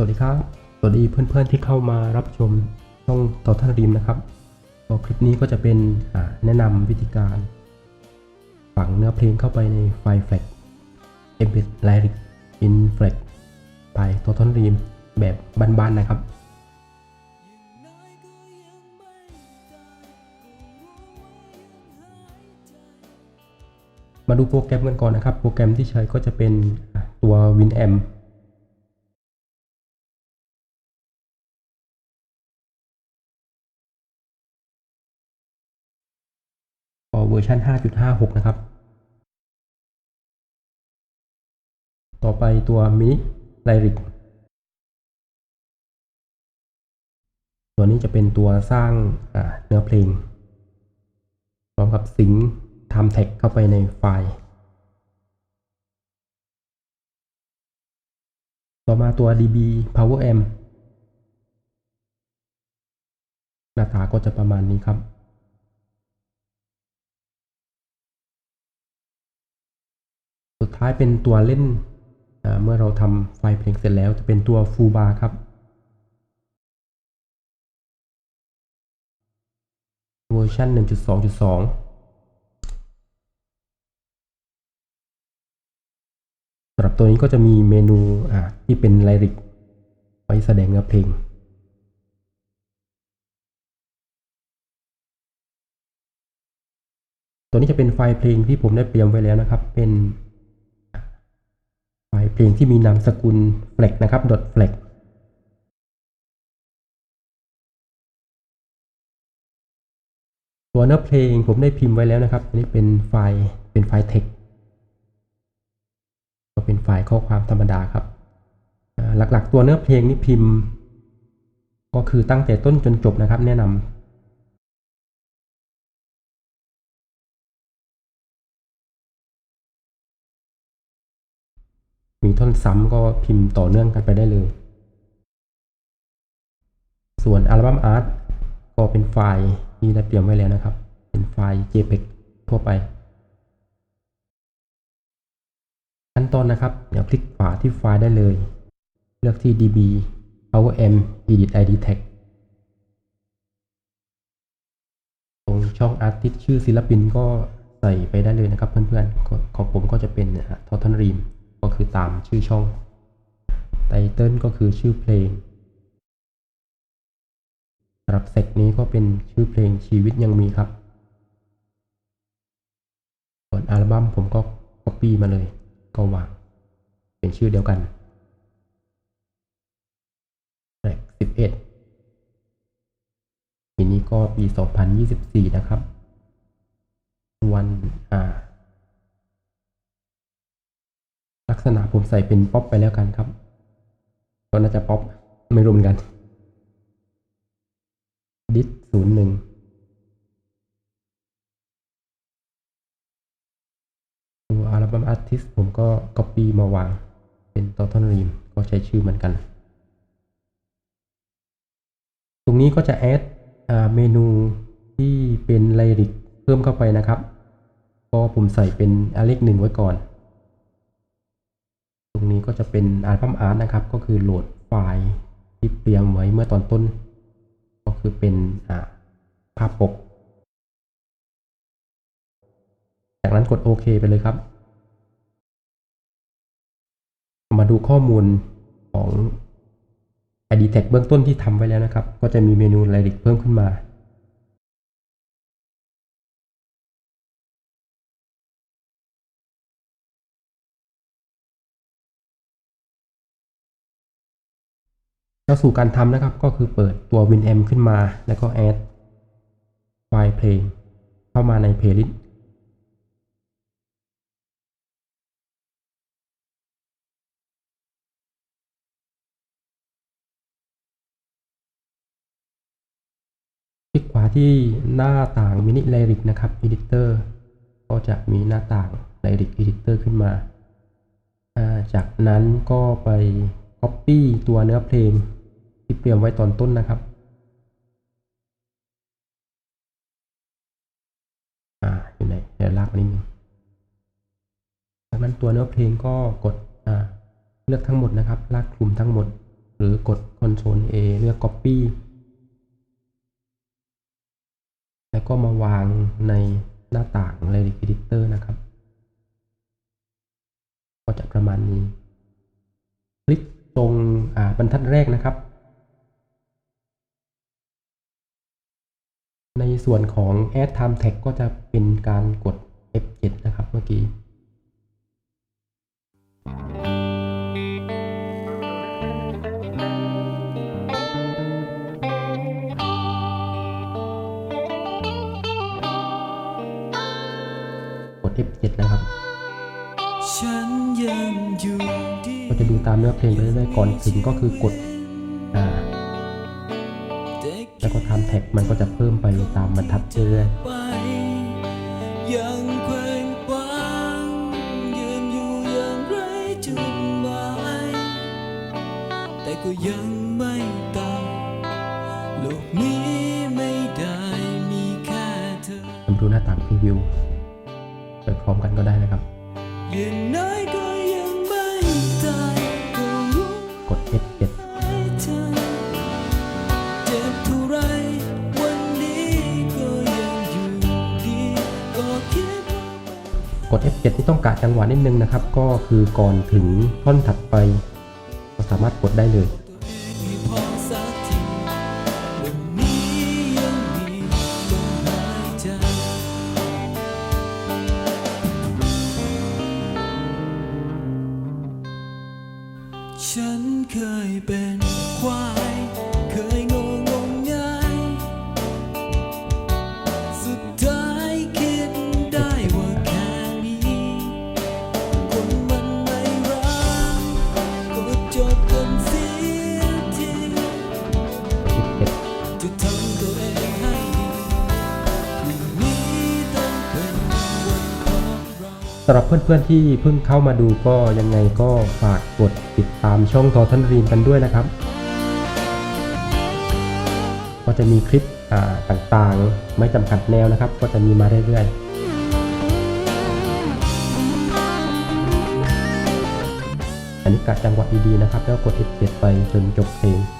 สวัสดีครับ สวัสดีเพื่อนๆที่เข้ามารับชมช่องต่อท่านริมนะครับคลิปนี้ก็จะเป็นแนะนำวิธีการ ฝังเนื้อเพลงเข้าไปในไฟล์แฟลก Embed Lyric in Flex ไปต่อท่านริมแบบบ้านๆนะครับมาดูโปรแกรมกันก่อนนะครับ โปรแกรมที่ใช้ก็จะเป็นตัว WinAmp อร์ชัน5.56 นะครับ ต่อไปตัว Mini Lyric ตัวนี้จะเป็นตัวสร้างเนื้อเพลง พร้อมกับสิงค์ทำแท็กเข้าไปในไฟล์ ต่อมาตัว db power amp หน้าตาก็จะประมาณนี้ครับ สุดท้ายเป็นตัวเล่น เมื่อเราทำไฟล์เพลงเสร็จแล้วจะเป็นตัว full bar ครับเวอร์ชัน1.2.2สำหรับตัวนี้ก็จะมีเมนูที่เป็นไลริกไว้แสดงเนื้อเพลงตัวนี้จะเป็นไฟล์เพลงที่ผมได้เตรียมไว้แล้วนะครับ เป็น ไฟล์เพลงที่มีนามสกุล flag นะครับ .flag ตัวเนื้อเพลงผมได้พิมพ์ไว้แล้วนะครับ อันนี้เป็นไฟล์เป็นไฟล์ text ก็เป็นไฟล์ข้อความธรรมดาครับ หลักๆ ตัวเนื้อเพลงนี่พิมพ์ ก็คือตั้งแต่ต้นจนจบนะครับ แนะนำ มีท่อนซ้ำก็พิมพ์ต่อเนื่องกันไปได้เลย ส่วนอัลบั้มอาร์ตก็เป็นไฟล์ที่ได้เตรียมไว้แล้วนะครับ เป็นไฟล์ JPEG ทั่วไป ขั้นตอนนะครับ เดี๋ยวคลิกขวาที่ไฟล์ได้เลย เลือกที่ db powerm edit id tag ตรงช่อง artist ชื่อศิลปินก็ใส่ไปได้เลยนะครับเพื่อนๆ ของของผมก็จะเป็นทอทันรีมก็ คือตามชื่อช่องไตเติลก็คือชื่อเพลงสำหรับเซกนี้ก็เป็นชื่อเพลงชีวิตยังมีครับ ส่วนอัลบั้มผมก็ Copy มาเลย ก็วางเป็นชื่อเดียวกันแท็ก11ปีนี้ก็ปี 2024 นะครับ วันอ่า กษณะผมใส่เป็นป๊อปไปแล้วกันครับ ก็น่าจะป๊อปไม่รวมกัน ดิสศูนย์หนึ่งตัวอัลบั้มอาร์ติสผมก็ Copy มาวาง เป็นตอทอนรีมก็ใช้ชื่อเหมือนกัน ตรงนี้ก็จะแอดเมนูที่เป็นไลริกเพิ่มเข้าไปนะครับ ก็ผมใส่เป็นอเลขหนึ่งไว้ก่อน รงนี้ก็จะเป็นอัลบั้มอาร์ตนะครับ ก็คือโหลดไฟล์ที่เตรียมไว้เมื่อตอนต้น ก็คือเป็นภาพปก จากนั้นกดโอเคไปเลยครับ มาดูข้อมูลของ ID Tag เบื้องต้นที่ทำไว้แล้วนะครับ ก็จะมีเมนูไลริกเพิ่มขึ้นมา เข้าสู่การทำนะครับก็คือเปิดตัว WinAmp ขึ้นมา แล้วก็ add ไฟล์เพลง เข้ามาใน playlist คลิกขวาที่หน้าต่าง Mini Lyric นะครับ Editor ก็จะมีหน้าต่าง Lyric Editor ขึ้นมาอ่าจากนั้นก็ไป Copy ตัวเนื้อเพลง ที่เตรียมไว้ตอนต้นนะครับอ่าอยู่ไหนเดี๋ยวลากมานิดนึงจากนั้นตัวเนื้อเพลงก็กดอ่าเลือกทั้งหมดนะครับ ลากคลุมทั้งหมด หรือกด Ctrl A เลือก Copy แล้วก็มาวางในหน้าต่าง Lyric Editor นะครับ ก็จะประมาณนี้ คลิกตรงอ่าบรรทัดแรกนะครับ ในส่วนของ Add Time Tag ก็จะเป็นการกด F7 นะครับเมื่อกี้กด F7 นะครับฉันยังอยู่ที่ก็จะดูตามเนื้อเพลงไปเรื่อยๆก่อนถึงก็คือกดอ่าเด็ก แล้วก็ทำแท็กมันก็จะเพิ่มไปตามบรรทัดเรื่อยไปยังเคว้งคว้างยืนอยู่อย่างไรจุดหมายแต่ก็ยังไม่ตายโลกนี้ไม่ได้มีแค่เธอๆผมดูหน้าต่างพรีวิว ไปพร้อมกันก็ได้นะครับอย่างน้อย กด F7 ที่ต้องกะจังหวะนิดนึงนะครับ ก็คือก่อนถึงท่อนถัดไป ก็สามารถกดได้เลย สำหรับเพื่อนๆที่เพิ่งเข้ามาดูก็ยังไงก็ฝากกดติดตามช่องทอทันรีมกันด้วยนะครับ ก็จะมีคลิปอ่าต่างๆ ไม่จำกัดแนวนะครับ ก็จะมีมาเรื่อยๆอันนี้กะจังหวะดีๆนะครับ แล้วกด F7 ไปจนจบเพลงอง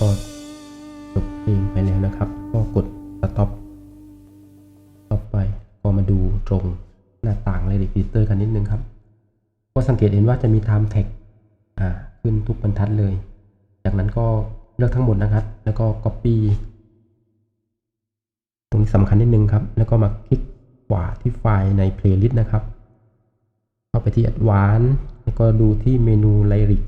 ก็จบเพลงไปแล้วนะครับ ก็กด stop ต่อไปก็มาดูตรงหน้าต่าง Lyric Editor กันนิดนึงครับ ก็สังเกตเห็นว่าจะมี time tag อ่าขึ้นทุกบรรทัดเลย จากนั้นก็เลือกทั้งหมดนะครับ แล้วก็ copy ตรงนี้สำคัญนิดนึงครับ แล้วก็มาคลิกขวาที่ไฟล์ใน playlist นะครับ เข้าไปที่ advanced แล้วก็ดูที่เมนู lyric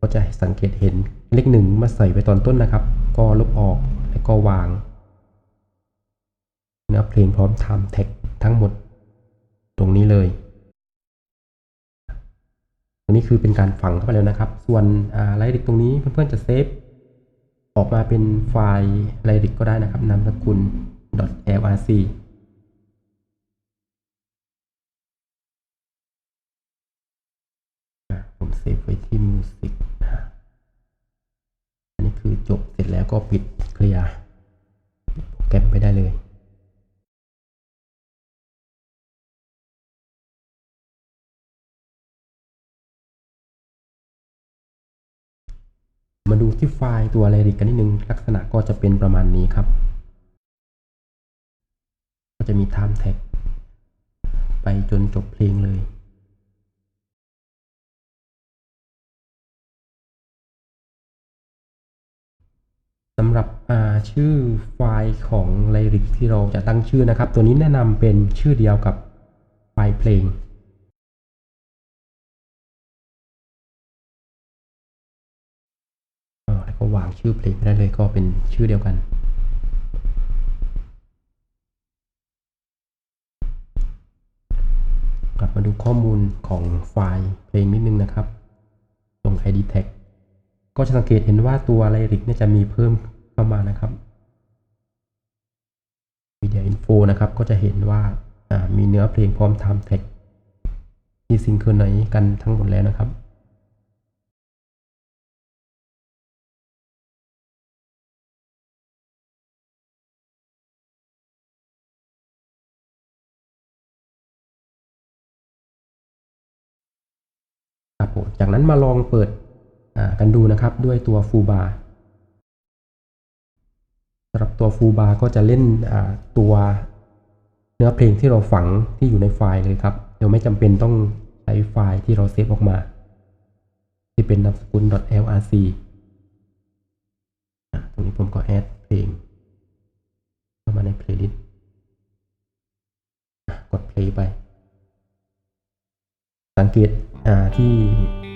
ก็จะสังเกตเห็น เลขหนึ่งมาใส่ไปตอนต้นนะครับ ก็ลบออกแล้วก็วางเนื้อเพลงพร้อมทำแท็กทั้งหมด ตรงนี้เลย ตรงนี้คือเป็นการฝังเข้าไปแล้วนะครับ ส่วนรายละเอียดตรงนี้เพื่อนๆจะเซฟออกมาเป็นไฟล์รายละเอียดก็ได้นะครับนามสกุล .lrc ผมเซฟไว้ที่ Music แล้วก็ปิดเคลียร์โปรแกรมไปได้เลยมาดูที่ไฟล์ตัว lyric กันนิดนึง ลักษณะก็จะเป็นประมาณนี้ครับ ก็จะมี time tag ไปจนจบเพลงเลย สำหรับชื่อไฟล์ของไลริกที่เราจะตั้งชื่อนะครับ ตัวนี้แนะนำเป็นชื่อเดียวกับไฟล์เพลง แล้วก็วางชื่อเพลงได้เลยก็เป็นชื่อเดียวกัน กลับมาดูข้อมูลของไฟล์เพลงนิดนึงนะครับ ตรง id tag ก็จะสังเกตเห็นว่าตัวไลริกเนี่ยจะมีเพิ่มเข้ามานะครับ Media Info นะครับก็จะเห็นว่ามีเนื้อเพลงพร้อม Time Tag ที่ซิงเกิลไหนกันทั้งหมดแล้วนะครับครับผมจากนั้นมาลองเปิด กันดูนะครับด้วยตัวฟูบาร์สำหรับตัวฟูบาร์ก็จะเล่นตัวเนื้อเพลงที่เราฝังที่อยู่ในไฟล์เลยครับเดี๋ยวไม่จำเป็นต้องใช้ไฟล์ที่เราเซฟออกมา ที่เป็นนามสกุล .lrc ตรงนี้ผมก็แอดเพลงเข้ามาใน playlist กด play ไป สังเกตที่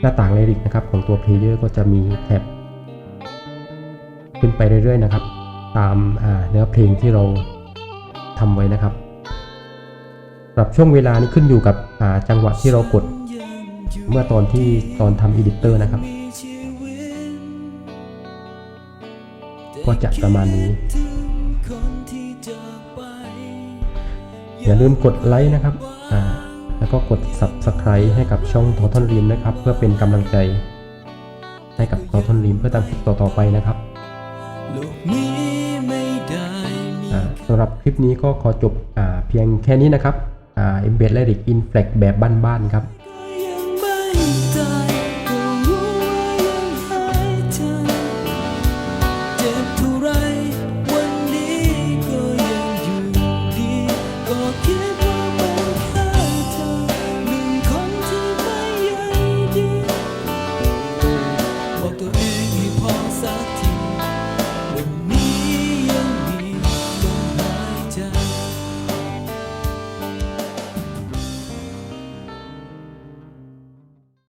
หน้าต่าง Lyric นะครับของตัว Player ก็จะมีแท็บขึ้นไปเรื่อยๆนะครับ ตามาเนื้อเพลงที่เราทำไว้นะครับสำหรับช่วงเวลานี้ขึ้นอยู่กับจังหวะที่เรากดเมื่อตอนที่ตอนทำ Editor นะครับ ก็จะประมาณนี้ อย่าลืมกดไลค์นะครับ ก็กด Subscribe ให้กับช่อง Total Rim นะครับ เพื่อเป็นกำลังใจ ให้กับ Total Rim เพื่อตามคลิปต่อๆไปนะครับโลกนี้ไม่ได้มีอ่าสำหรับคลิปนี้ก็ขอจบอ่าเพียงแค่นี้นะครับอ่า Embed Lyric in Flag แบบบ้านๆครับ